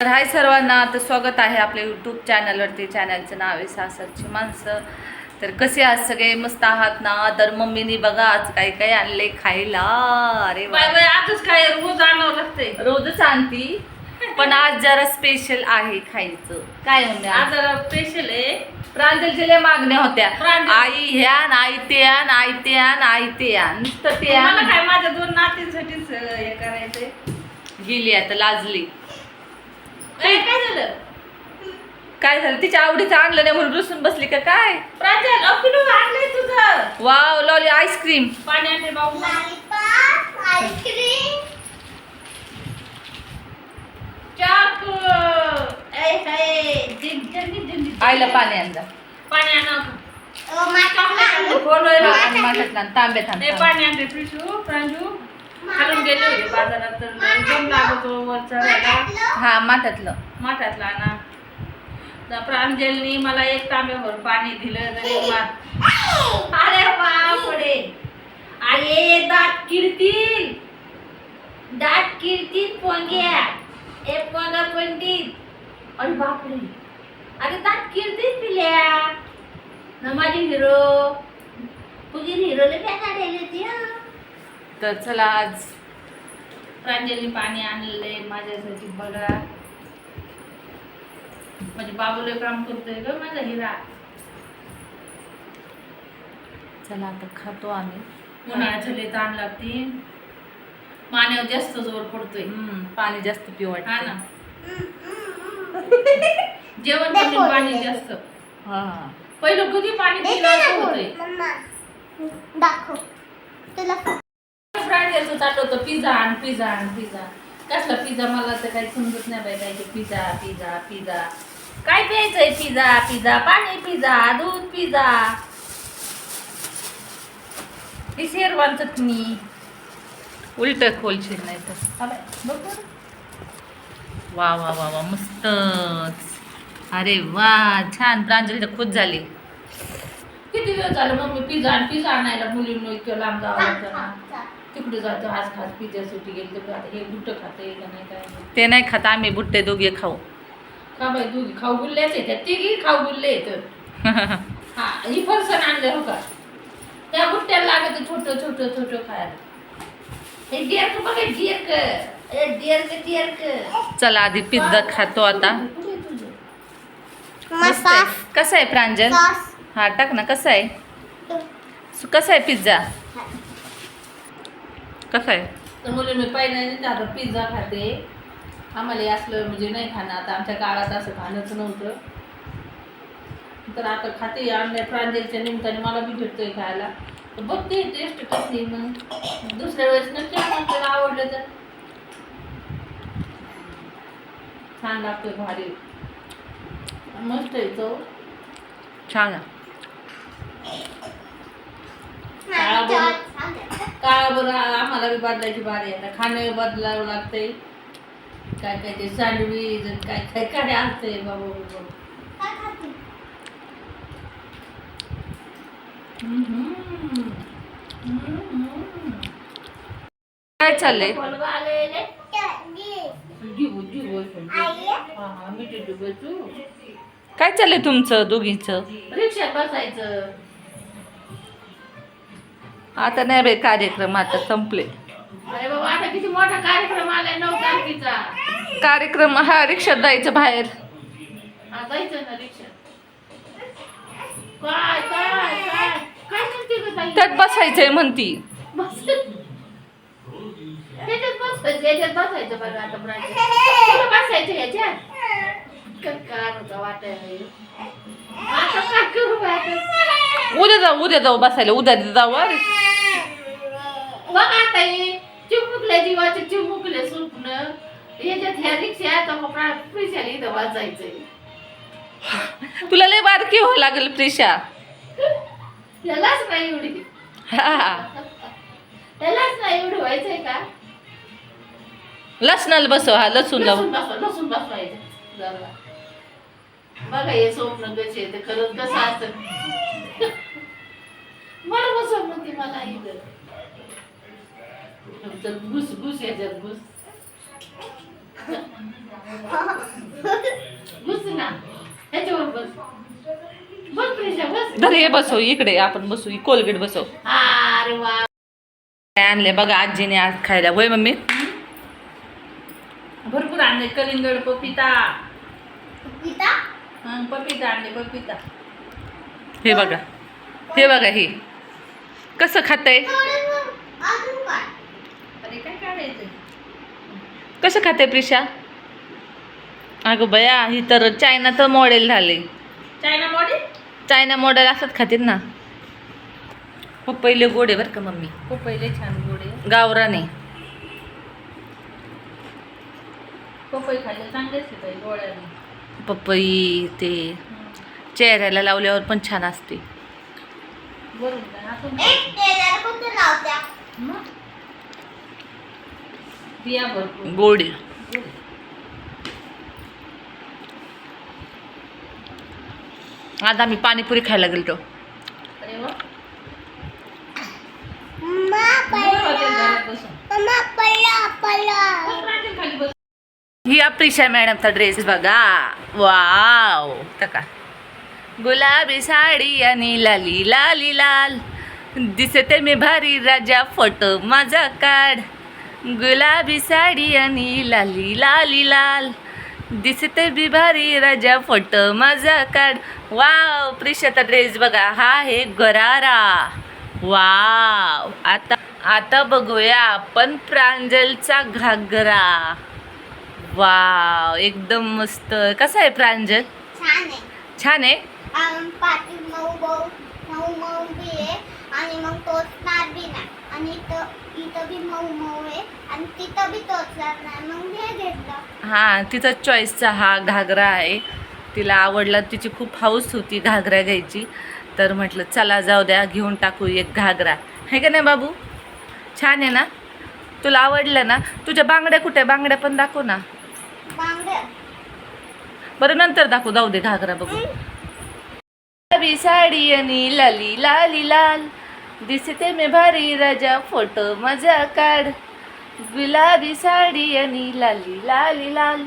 तर हाय सर्वांना तर स्वागत आहे आपल्या यूट्यूब चॅनलवरती चॅनलचं नाव आहे सासरची माणसं. तर कसे आज सगळे? मस्त आहात ना? तर मम्मीनी बघा आज काय काय आणले खायला. अरे वा. बाय बाय आजच काय? रोज आणावं लागतंय. रोजच आणती. पण आज जरा स्पेशल आहे खायचं. काय म्हणणे आज जरा स्पेशल आहे. प्रांजलच्या लय मागण्या होत्या. प्रांजल- आई ह्या न आई ते आण आई ते आण आई ते आण. नुसतं ते मला आण. काय माझ्या दोन नातींसाठीच हे करायचंय? गेली आता लाजली. काय काय झालं? काय झालं? तिच्या आवडीचं आणलं नाही म्हणून रुसून बसली का काय? प्रांजल अपिलू आणलंय तुझं. Wow lolly ice cream. पाणी आणले बाबू चाक. ऐ हाय जिंग जिंग जिंग आईला पाणी आणजा पाणी आणा कोण माठातला तांब्यात आण, ते तांब्यात. पाणी आणले पिशू प्रांजू. गेले होते बाजारात तर जम लागतो वर चढायला हा माठातलं. माठातला ना. तर प्रांजलनी मला एक तांब्यावर पाणी दिलं मा- अरे बापरे. अरे दात किरतील. दात किरतील पोंग्या. ए पोंगा पंडित अरे बापरे. अरे दात किरतील पिल्या. ना माझी हिरो. तुझी हिरोला काय काढायला? तर चला आज प्रांजली पाणी आणलंय माझ्यासाठी बघा. म्हणजे बाबूले काम करतोय ग माझा हिरा. चला आता खातो आम्ही. उन्हाळ्याच्या लेत आणला ती पाण्यावर जास्त जोर पडतोय. पाणी जास्त पिऊ हा ना. जेवण कमी पाणी जास्त. हा. पहिलं कधी पाणी पिलं होतंय? दाखव. तुला फ्रायडेचं चाललं होतं पिझ्झा आण पिझ्झा आण पिझ्झा कसला पिझ्झा मला तर काही समजत नाही बाई काय पिझ्झा पिझ्झा पिझ्झा काय प्यायचंय पिझ्झा पिझ्झा पाणी पिझ्झा दूध पिझ्झा ती शेरवान चटणी. उलट खोलशील नाही तर. वा वा वा वा मस्तच. अरे वा छान. प्रांजली तर खुश झाली. किती दिवस झालं मम्मी पिझ्झा आणि पिझ्झा आणायला मुलींना इतकं लांब जावं लागतं ना? तिकडे जातो आज खास पिझ्झा सुटी गेली तर आता हे बुट्ट खाते का नाही काय. ते नाही खात आम्ही बुट्टे दोघे खाऊ. का बाई दोघी खाऊ गुल्ल्याच आहेत त्या तिघी खाऊ गुल्ले आहेत. हा ही फरसाण आणले हो का? त्या बुट्ट्याला लागत छोटं छोटं छोटं खायला. हे डिअर्क बघा डिअर्क. ए डिअर्क डिअर्क. चला आधी पिझ्झा खातो आता. कसं आहे प्रांजल? हा टाक ना कसं आहे? कसं आहे पिझ्झा? कसं आहे? तर मुली मी पहिल्यांदा आता पिझ्झा खाते. आम्हाला हे असलं म्हणजे नाही खाणं. आता आमच्या काळात असं खाणंच नव्हतं. तर आता खाते. आणल्या प्रांजलच्या निमित्ताने मला बी भेटतोय खायला. तर बघते टेस्ट कशी मग. दुसऱ्या वेळेस नक्की आपल्याला आवडलं तर. छान लागतोय भारी. मस्त आहे तो. छान आहे. काळा बरं आम्हाला बी बदलायची बारी आहे. आता खाणं बदलावं लागतंय. काय काय ते सँडविच आणि काय काय काय आणतंय बाबा बाबा. काय चाललंय? काय चाललंय तुमचं दोघींचं? रिक्षात बसायचं. आता नाही बाई कार्यक्रम आता संपले. अरे बाबा आता किती मोठा कार्यक्रम आलाय नऊ तारखेचा. कार्यक्रम हा रिक्षात जायचं बाहेर. हा, जायचं ना रिक्षात. काय काय काय? काय म्हणते ग ताई? त्यात बसायचंय म्हणती. बस त्याच्यात बसायचं याच्यात बसायचं बघा आता तुला बसायचं याच्यात? काय होतं वाटायला? आता काय करू बाई आता? उद्या जाऊ उद्या जाऊ बसायला उद्या जाऊ अरे. बघ आता हे चिमुकल्या जीवाचे चिमुकले स्वप्न. याच्यात ह्या रिक्षात प्रिशाला इथं वाजायचंय तुला लय बारकी व्हावं लागेल प्रिशा. त्यालाच नाही एवढी. हा. त्यालाच नाही एवढी व्हायचंय का? लसणाला बसव हा लसूण लावून लसूण बसवा लसूण बसवायचं. जरा. बघा हे स्वप्न कसे ते खरंच कसं असत. मला बस म्हणते मला इथं घुस घुस याच्यात घुस. घुस ना. बस. बस हे बसव इकडे आपण बसू कोलगेट बसव. काय आणले बघा आजीने आज खायला. होय मम्मी? भरपूर आणले कलिंगड पपिता. पपिता? पपिता आणले पपिता. हे बघा. हे बघा हे. कसं काय काढायचं कसं खाते प्रिशा? अगं बया ही तर चायना तर मॉडेल झाले. चायना मॉडेल चायना मॉडेल असंच खातील ना. पहिले गोडे बरं का मम्मी? खूप पहिले छान गोडे. गावराने. पपई खाल्ले चांगलेच आहे डोळ्याने पपई ते चेहऱ्याला लावल्यावर पण छान असते. गोडी. आज आम्ही पाणीपुरी खायला गेलतो. ही अप्रिशा मॅडमचा ड्रेस बघा. वाव. तका गुलाबी साडी आणि लाली लाली लाल. दिसते मी भारी राजा फोटो माझा काढ गुलाबी साडी आणि लाली लाली लाल. दिसते मी भारी राजा फोटो माझा काढ वाव प्रिशाचा ड्रेस बघा. हा आहे गरारा. वाव. आता आता बघूया आपण प्रांजलचा घागरा. वाव एकदम मस्त. कसा आहे प्रांजल? छान आहे. छान आहे? आम पाठी मऊ मऊ मऊ मऊ बी आहे आणि मग टोचणार बी नाही. आणि इथं इथं बी मऊ मऊ आहे आणि तिथं बी टोचणार नाही. मग हे घेतलं. हां तिचा चॉईसचा हा घागरा आहे. तिला आवडला तिची खूप हाऊस होती घागरा घ्यायची. तर म्हटलं चला जाऊ द्या घेऊन टाकू एक घागरा. आहे का नाही बाबू? छान आहे ना? तुला आवडलं ना? तुझ्या बांगड्या कुठे? बांगड्या पण दाखव ना. बांगड्या. बरं नंतर दाखवू. जाऊ दे घागरा बघू. गुलाबी साडी आणि लाली लाली लाल. दिसते मी भारी राजा फोटो मजा काढ. गुलाबी साडी आणि लाली लाली लाल.